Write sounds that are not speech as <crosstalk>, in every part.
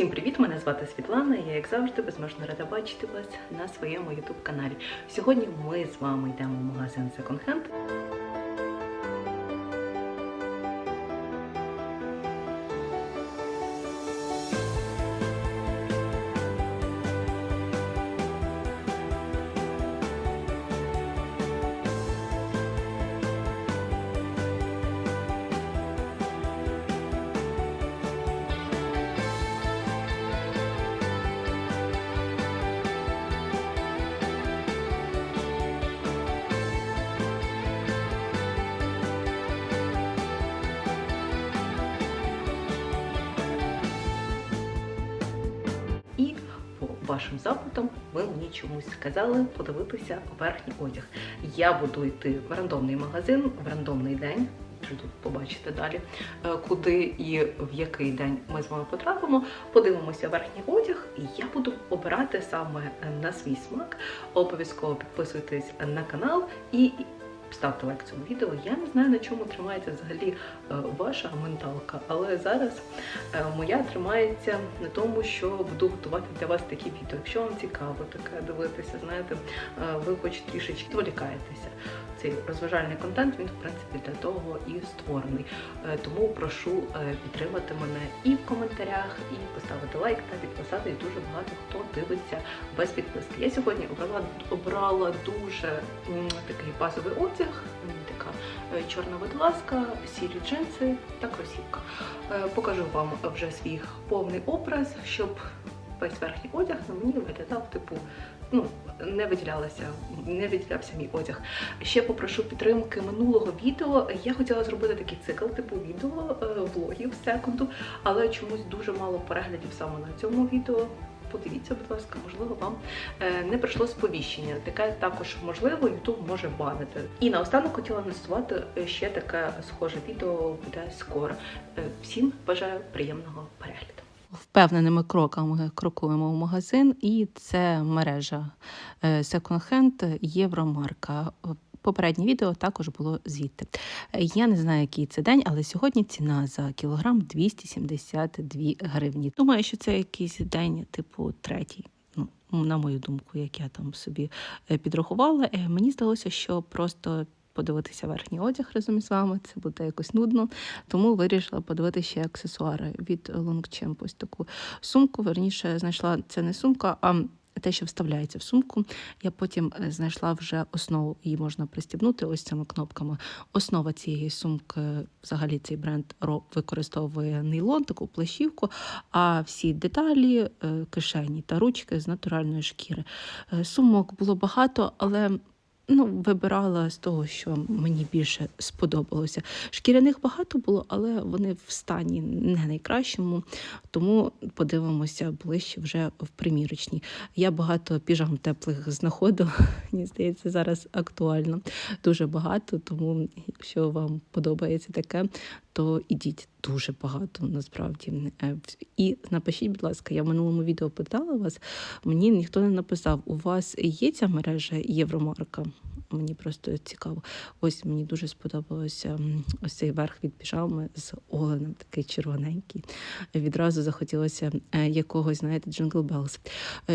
Усім привіт! Мене звати Світлана. Я, як завжди, безмежно рада бачити вас на своєму youtube каналі. Сьогодні ми з вами йдемо в магазин Second Hand. Вашим запитам ви мені чомусь сказали подивитися верхній одяг. Я буду йти в рандомний магазин в рандомний день. Тут побачите далі, е, куди і в який день ми з вами потрапимо. Подивимося верхній одяг, і я буду обирати саме на свій смак. Обов'язково підписуйтесь на канал і ставте лайк цьому відео. Я не знаю на чому тримається взагалі е, ваша менталка, але зараз е, моя тримається на тому, що буду готувати для вас такі відео. Якщо вам цікаво таке дивитися, знаєте, е, ви хоч трішечки відволікаєтеся. Цей розважальний контент він в принципі для того і створений. Тому прошу підтримати мене і в коментарях, і поставити лайк та підписати. І дуже багато хто дивиться без підписки. Я сьогодні обрала обрала дуже такий базовий одяг, м, така е, чорна водолазка, сірі джинси та кросівка. Е, Покажу вам вже свій повний образ, щоб весь верхній одяг на мені виглядав типу. Ну, не виділялася, не виділявся мій одяг. Ще попрошу підтримки минулого відео. Я хотіла зробити такий цикл, типу відео, е, влогів секунду, але чомусь дуже мало переглядів саме на цьому відео. Подивіться, будь ласка, можливо, вам е, не прийшло сповіщення. Таке також можливо, YouTube може банити. І наостанок хотіла анонсувати ще таке схоже відео буде скоро. Е, Всім бажаю приємного перегляду. Впевненими кроками крокуємо в магазин, і це мережа е, Hand Євромарка. Попереднє відео також було звідти. Я не знаю, який це день, але сьогодні ціна за кілограм 272 гривні. Думаю, що це якийсь день, типу, третій. Ну, на мою думку, як я там собі е, підрахувала. Е, Мені здалося, що просто. Подивитися верхній одяг разом із вами, це буде якось нудно. Тому вирішила подивитися ще аксесуари від Longchamp. Ось таку сумку. Верніше знайшла це не сумка, а те, що вставляється в сумку. Я потім е, знайшла вже основу, її можна пристібнути ось цими кнопками. Основа цієї сумки, взагалі, цей бренд використовує нейлон, таку плащівку, а всі деталі, е, кишені та ручки з натуральної шкіри. Е, Сумок було багато, але. Ну, вибирала з того, що мені більше сподобалося. Шкіряних багато було, але вони в стані не найкращому, тому подивимося ближче вже в примірочній. Я багато піжам теплих знаходила. <laughs> Мені здається, зараз актуально дуже багато. Тому, якщо вам подобається таке, то ідіть дуже багато насправді. Е, І напишіть, будь ласка, я в минулому відео питала вас. Мені ніхто не написав, у вас є ця мережа Євромарка? Мені просто цікаво. Ось мені дуже сподобалося ось цей верх від піжами з оленем, такий червоненький. Відразу захотілося е, якогось, знаєте, Джингл Белс.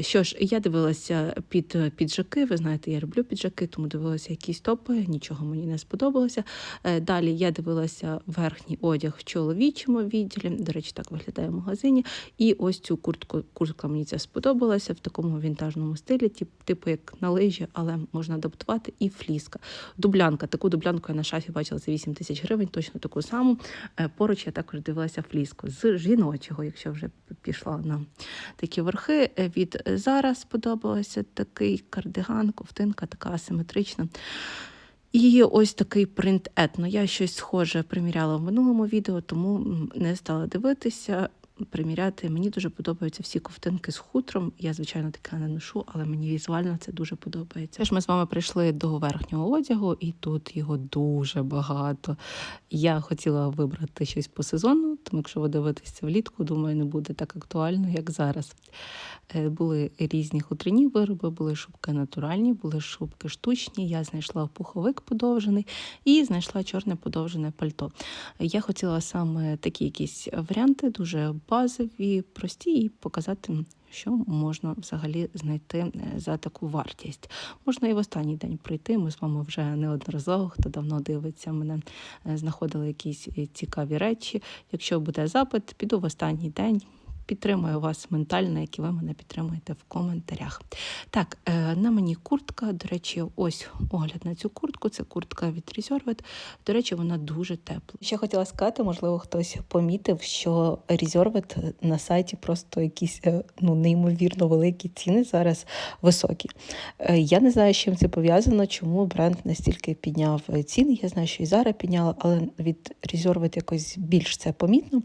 Що ж, я дивилася під е, піджаки. Ви знаєте, я люблю піджаки, тому дивилася якісь топи, нічого мені не сподобалося. Е, Далі я дивилася верхній одяг в чоловічому відділі. До речі, так виглядає в магазині. І ось цю куртку, куртка мені ця сподобалася в такому вінтажному стилі, типу як на лижі, але можна адаптувати. І фліска. Дублянка. Таку дублянку я на шафі бачила за 8 тисяч гривень, точно таку саму. Е, Поруч я також дивилася фліску з жіночого, якщо вже пішла на такі верхи. Е, Від зараз сподобалося такий кардиган, ковтинка, така асиметрична. І ось такий принт етно. Я щось схоже приміряла в минулому відео, тому не стала дивитися. Приміряти мені дуже подобаються всі ковтинки з хутром. Я, звичайно, таке не ношу, але мені візуально це дуже подобається. Тож ми з вами прийшли до верхнього одягу, і тут його дуже багато. Я хотіла вибрати щось по сезону, тому якщо ви дивитеся влітку, думаю, не буде так актуально, як зараз. Е, Були різні хутряні вироби, були шубки натуральні, були шубки штучні. Я знайшла пуховик подовжений і знайшла чорне подовжене пальто. Я хотіла саме такі якісь варіанти, дуже базові, прості, і показати, що можна взагалі знайти е, за таку вартість. Можна і в останній день прийти. Ми з вами вже неодноразово, хто давно дивиться мене, е, знаходили якісь е, цікаві речі. Якщо буде запит, піду в останній день. Підтримую вас ментально, як і ви мене підтримуєте в коментарях. Так, е, на мені куртка. До речі, ось огляд на цю куртку. Це куртка від Reserved. До речі, вона дуже тепла. Ще хотіла сказати, можливо, хтось помітив, що Reserved на сайті просто якісь е, ну, неймовірно великі ціни зараз високі. Е, Я не знаю, з чим це пов'язано, чому бренд настільки підняв ціни. Я знаю, що і зараз підняла, але від Reserved якось більш це помітно.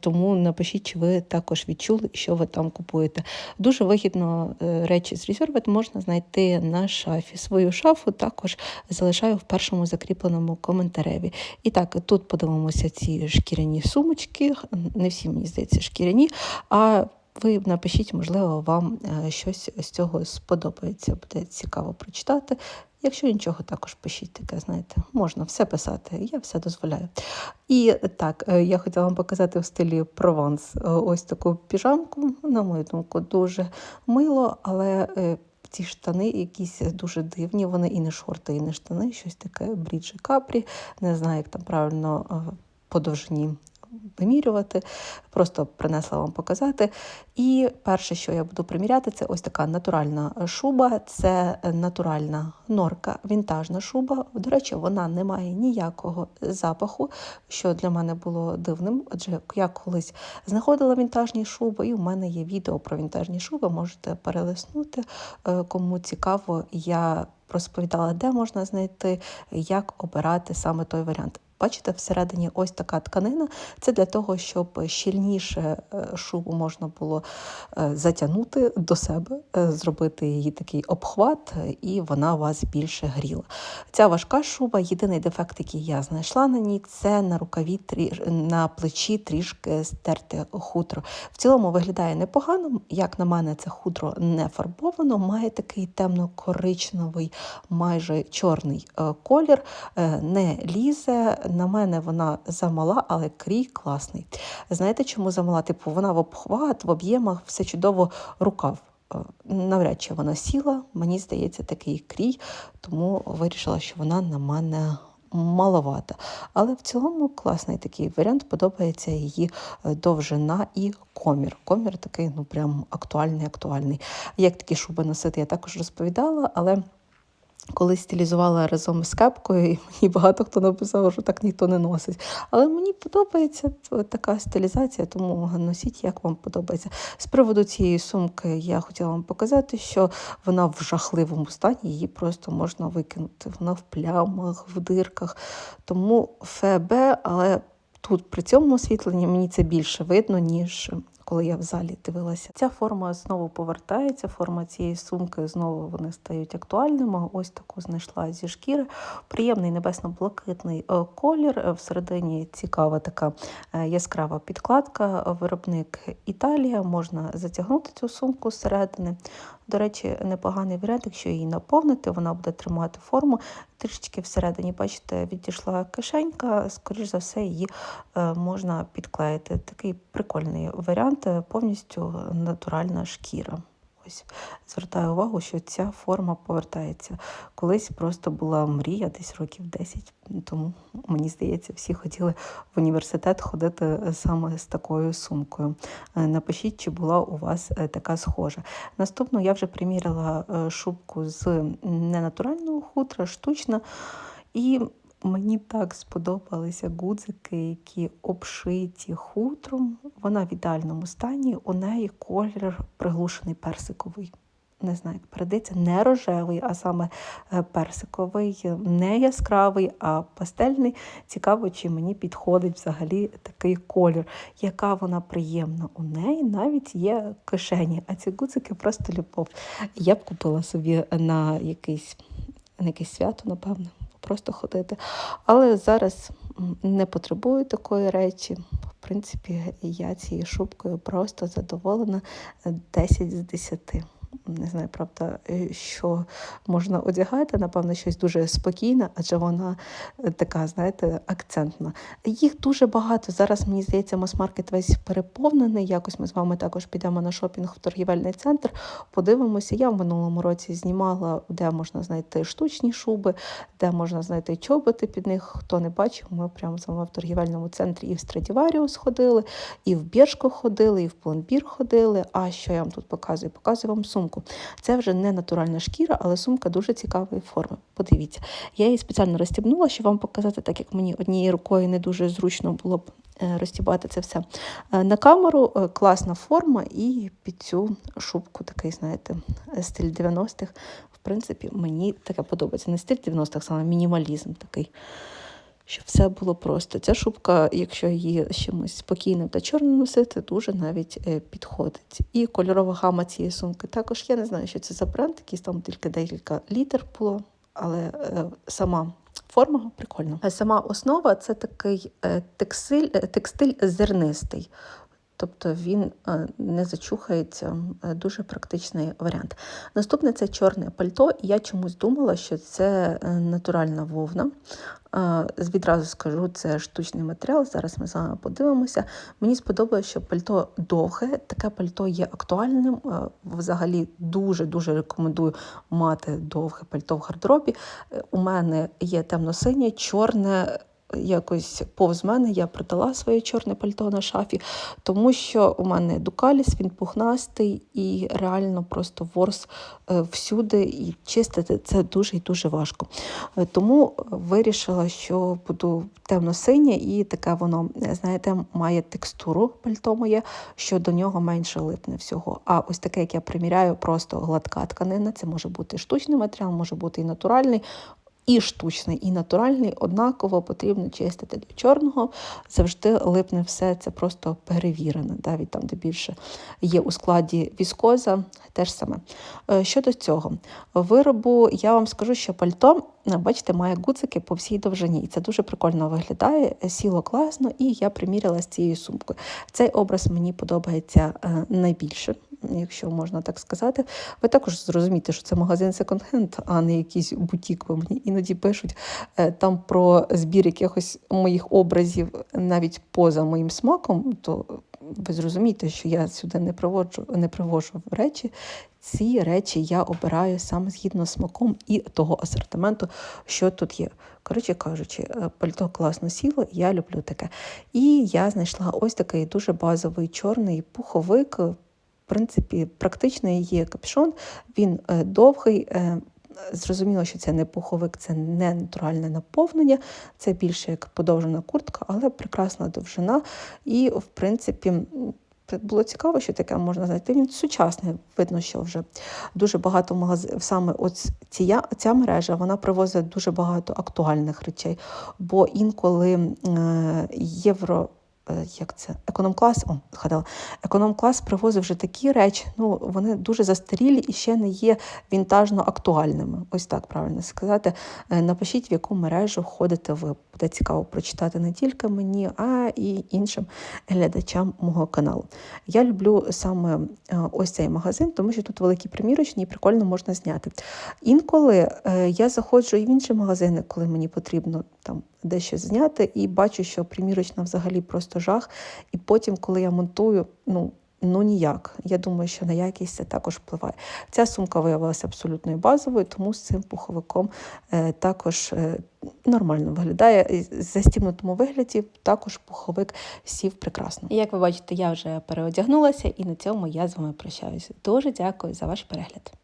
Тому напишіть, чи ви також відчули, що ви там купуєте. Дуже вигідно е, речі з Reserved можна знайти на шафі. Свою шафу також залишаю в першому закріпленому коментареві. І так, тут подивимося ці шкіряні сумочки. Не всі, мені здається, шкіряні. А ви напишіть, можливо, вам е, щось з цього сподобається. Буде цікаво прочитати. Якщо нічого, також пишіть таке, знаєте, можна все писати, я все дозволяю. І так, е, я хотіла вам показати в стилі Прованс е, ось таку піжамку. На мою думку, дуже мило, але е, ці штани якісь дуже дивні. Вони і не шорти, і не штани, щось таке бріджі капрі. Не знаю, як там правильно по довжині вимірювати. Просто принесла вам показати. І перше, що я буду приміряти, це ось така натуральна шуба, це натуральна норка, вінтажна шуба. До речі, вона не має ніякого запаху, що для мене було дивним. Адже я колись знаходила вінтажні шуби, і у мене є відео про вінтажні шуби. Можете перелиснути. Е, Кому цікаво, я розповідала, де можна знайти, як обирати саме той варіант. Бачите, всередині ось така тканина. Це для того, щоб щільніше е, шубу можна було е, затягнути до себе, е, зробити її такий обхват, і вона вас більше гріла. Ця важка шуба, єдиний дефект, який я знайшла на ній, це на рукаві на плечі трішки стерте хутро. В цілому виглядає непогано. Як на мене, це хутро не фарбовано, має такий темно-коричневий, майже чорний колір, не лізе. На мене вона замала, але крій класний. Знаєте, чому замала? Типу, вона в обхват, в об'ємах, все чудово рукав. Е, Навряд чи вона сіла, мені здається, такий крій, тому вирішила, що вона на мене маловата. Але в цілому класний такий варіант, подобається її е, довжина і комір. Комір такий, ну прям актуальний, актуальний. Як такі шуби носити, я також розповідала, але. Колись стилізувала разом з кепкою, і мені багато хто написав, що так ніхто не носить. Але мені подобається така стилізація, тому носіть, як вам подобається. З приводу цієї сумки я хотіла вам показати, що вона в жахливому стані, її просто можна викинути. Вона в плямах, в дирках. Тому ФБ, але тут при цьому освітленні мені це більше видно, ніж коли я в залі дивилася. Ця форма знову повертається, форма цієї сумки знову вони стають актуальними. Ось таку знайшла зі шкіри. Приємний небесно-блакитний е, колір. Е, Всередині цікава така е, яскрава підкладка. Виробник Італія. Можна затягнути цю сумку зсередини. До речі, непоганий варіант, якщо її наповнити, вона буде тримати форму. Трішечки всередині, бачите, відійшла кишенька, скоріш за все, її е, можна підклеїти. Такий прикольний варіант, е, повністю натуральна шкіра. Ось звертаю увагу, що ця форма повертається. Колись просто була мрія, десь років 10, тому мені здається, всі хотіли в університет ходити саме з такою сумкою. Е, Напишіть, чи була у вас е, така схожа. Наступну я вже приміряла е, шубку з ненатурального хутра, штучна. І мені так сподобалися гудзики, які обшиті хутром. Вона в ідеальному стані. У неї колір приглушений персиковий. Не знаю, як передається, не рожевий, а саме е, персиковий, не яскравий, а пастельний. Цікаво, чи мені підходить взагалі такий колір. Яка вона приємна. У неї навіть є кишені, а ці гудзики просто любов. Я б купила собі на якийсь, на якесь свято, напевно, просто ходити. Але зараз не потребую такої речі. В принципі, я цією шубкою просто задоволена е, 10 з 10. Не знаю, правда, е, що можна одягати, напевно, щось дуже спокійне, адже вона е, така, знаєте, акцентна. Їх дуже багато. Зараз, мені здається, мас-маркет весь переповнений. Якось ми з вами також підемо на шопінг в торгівельний центр, подивимося. Я в минулому році знімала, де можна знайти штучні шуби, де можна знайти чоботи під них. Хто не бачив, ми прямо з вами в торгівельному центрі і в Страдіваріус ходили, і в Біршку ходили, і в Пломбір ходили. А що я вам тут показую? Показую вам сумку. Це вже не натуральна шкіра, але сумка дуже цікавої форми. Подивіться, я її спеціально розстібнула, щоб вам показати, так як мені однією рукою не дуже зручно було б е, розстібати це все. Е, На камеру е, класна форма, і під цю шубку такий, знаєте, стиль 90-х. В принципі, мені таке подобається. Не стиль 90-х, саме мінімалізм такий. Щоб все було просто. Ця шубка, якщо її чимось спокійним та чорним носити, дуже навіть е, підходить. І кольорова гама цієї сумки також. Я не знаю, що це за бренд, якийсь там тільки декілька літер було, але е, сама. Форма прикольна. Сама основа це такий е, текстиль, текстиль зернистий. Тобто він е, не зачухається, е, дуже практичний варіант. Наступне це чорне пальто, я чомусь думала, що це е, натуральна вовна. Відразу скажу, це штучний матеріал. Зараз ми з вами подивимося. Мені сподобалося, що пальто довге. Таке пальто є актуальним. Взагалі дуже-дуже рекомендую мати довге пальто в гардеробі. У мене є темно-синє, чорне. Якось повз мене я продала своє чорне пальто на шафі, тому що у мене дукаліс, він пухнастий і реально просто ворс е, всюди, і чистити це дуже і дуже важко. Е, Тому вирішила, що буду темно-синє, і таке воно, знаєте, має текстуру пальто моє, що до нього менше липне всього. А ось таке, як я приміряю, просто гладка тканина. Це може бути штучний матеріал, може бути і натуральний. І штучний, і натуральний однаково потрібно чистити до чорного. Завжди липне все, це просто перевірено. Навіть там, де більше є у складі віскоза, теж саме. Е, Щодо цього виробу, я вам скажу, що пальто, бачите, має гуцики по всій довжині. І це дуже прикольно виглядає, е, сіло класно, і я приміряла з цією сумкою. Цей образ мені подобається е, найбільше, якщо можна так сказати. Ви також зрозумієте, що це магазин секонд-хенд, а не якийсь бутік. Бо мені іноді пишуть е, там про збір якихось моїх образів навіть поза моїм смаком, то ви зрозумієте, що я сюди не приводжу, не привожу речі. Ці речі я обираю саме згідно з смаком і того асортименту, що тут є. Коротше кажучи, е, пальто класно сіло, я люблю таке. І я знайшла ось такий дуже базовий чорний пуховик. В принципі, практичний є капюшон, він е, довгий. е, Зрозуміло, що це не пуховик, це не натуральне наповнення, це більше як подовжена куртка, але прекрасна довжина. І, в принципі, було цікаво, що таке можна знайти. Він сучасний. Видно, що вже дуже багато магазинів. Саме ось ця, ця мережа вона привозить дуже багато актуальних речей. Бо інколи е, євро. е, Як це економ-клас? О, згадала. Економ-клас привозив вже такі речі. Ну вони дуже застарілі і ще не є вінтажно актуальними. Ось так правильно сказати. Е, Напишіть, в яку мережу ходите ви. Буде цікаво прочитати не тільки мені, а і іншим глядачам мого каналу. Я люблю саме е, ось цей магазин, тому що тут великі примірочні і прикольно можна зняти. Інколи е, я заходжу і в інші магазини, коли мені потрібно там дещо зняти, і бачу, що примірочна взагалі просто жах. І потім, коли я монтую, ну. Ну ніяк. Я думаю, що на якість це також впливає. Ця сумка виявилася абсолютно базовою, тому з цим пуховиком е, також е, нормально виглядає. В застібнутому вигляді також пуховик сів прекрасно. Як ви бачите, я вже переодягнулася, і на цьому я з вами прощаюся. Дуже дякую за ваш перегляд.